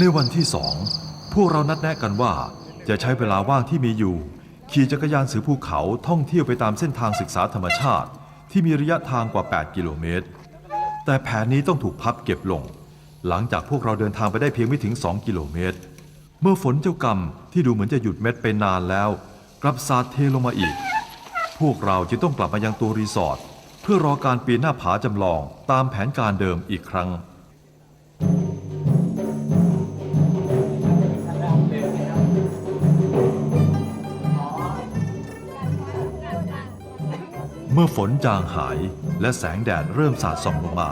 ในวันที่สองพวกเรานัดแนะกันว่า จะใช้เวลาว่างที่มีอยู่ ขี่จักรยานสือภูเขาท่องเที่ยวไปตามเส้นทางศึกษาธรรมชาติ ที่มีระยะทางกว่า 8 กิโลเมตร แต่แผนนี้ต้องถูกพับเก็บลง หลังจากพวกเราเดินทางไปได้เพียงไม่ถึง 2 กิโลเมตร เมื่อฝนเจ้ากรรมที่ดูเหมือนจะหยุดเม็ดไปนานแล้ว กลับสาดเทลงมาอีก พวกเราจึงต้องกลับมายังตัวรีสอร์ทเพื่อรอการปีนหน้าผาจำลองตามแผนการเดิมอีกครั้ง เมื่อฝนจางหายและแสงแดดเริ่มสาดส่องลงมา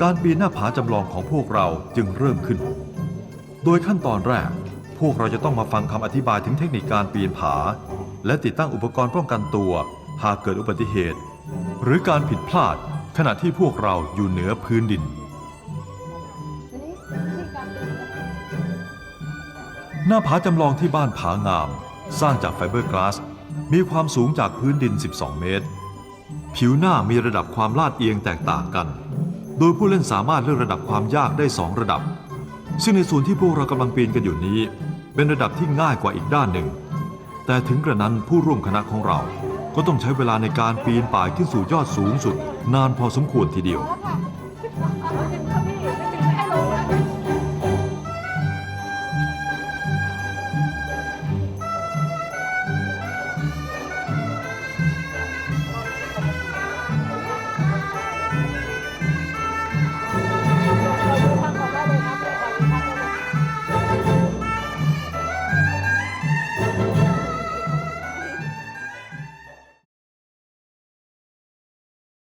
การปีนหน้าผาจำลองของพวกเราจึงเริ่มขึ้น โดยขั้นตอนแรก พวกเราจะต้องมาฟังคำอธิบายถึงเทคนิคการปีนผา และติดตั้งอุปกรณ์ป้องกันตัว หากเกิดอุบัติเหตุ หรือการผิดพลาดขณะที่พวกเราอยู่เหนือพื้นดิน หน้าผาจำลองที่บ้านผางาม สร้างจากไฟเบอร์กลาสมีความสูงจากพื้นดิน 12 เมตร ผิวหน้ามีระดับความลาดเอียงแตกต่างกัน โดยผู้เล่นสามารถเลือกระดับความยากได้ 2 ระดับ ซึ่งในส่วนที่พวกเรากำลังปีนกันอยู่นี้ เป็นระดับที่ง่ายกว่าอีกด้านหนึ่ง แต่ถึงกระนั้นผู้ร่วมคณะของเรา ก็ต้องใช้เวลาในการปีนป่ายขึ้นสู่ยอดสูงสุด นานพอสมควรทีเดียว